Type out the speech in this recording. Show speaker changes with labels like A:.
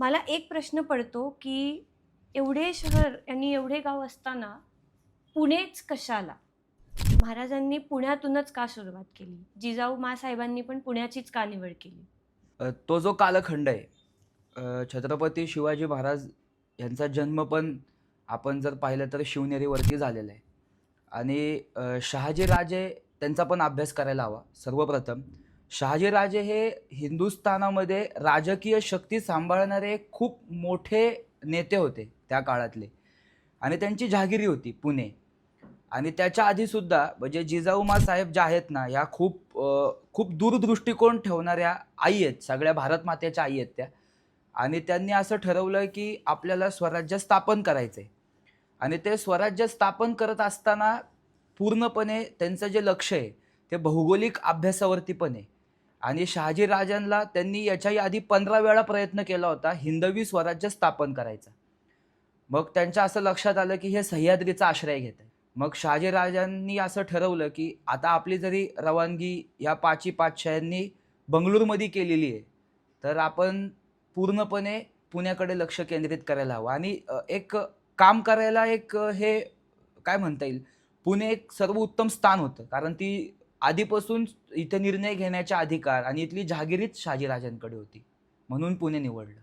A: मला एक प्रश्न पडतो की एवढे शहर आणि एवढे गाव असताना पुणेच कशाला? महाराजांनी पुण्यातूनच का सुरुवात केली? जिजाऊ मासाहेबांनी पण पुण्याचीच का निवड केली?
B: तो जो कालखंड आहे छत्रपती शिवाजी महाराज यांचा जन्म पण आपण जर पाहिलं तर शिवनेरीवरती झालेला आहे. आणि शहाजीराजे त्यांचा पण अभ्यास करायला हवा सर्वप्रथम. शहाजीराजे हे हिंदुस्थानामध्ये राजकीय शक्ती सांभाळणारे खूप मोठे नेते होते त्या काळातले. आणि त्यांची जहागिरी होती पुणे. आणि त्याच्या आधीसुद्धा म्हणजे जिजाऊमा साहेब ज्या आहेत ना ह्या खूप खूप दूरदृष्टिकोन ठेवणाऱ्या आई आहेत सगळ्या भारत मातेच्या आई आहेत त्या. आणि त्यांनी असं ठरवलं की आपल्याला स्वराज्य स्थापन करायचं आहे आणि ते स्वराज्य स्थापन करत असताना पूर्णपणे त्यांचं जे लक्ष आहे ते भौगोलिक अभ्यासावरती पण आहे. आणि शहाजीराजांना त्यांनी याच्याही आधी पंधरा वेळा प्रयत्न केला होता हिंदवी स्वराज्य स्थापन करायचा. मग त्यांच्या असं लक्षात आलं की हे सह्याद्रीचा आश्रय घेत आहे. मग शहाजीराजांनी असं ठरवलं की आता आपली जरी रवानगी या पाची पाचशयांनी बंगळूरमध्ये केलेली आहे तर आपण पूर्णपणे पुण्याकडे लक्ष केंद्रित करायला हवं. आणि एक काम करायला एक हे काय म्हणता येईल? पुणे एक सर्वोत्तम स्थान होतं कारण ती आधीपासून इथे निर्णय घेण्याचा अधिकार आणि इथली जहागिरीच शहाजीराजांकडे होती. म्हणून पुणे निवडलं.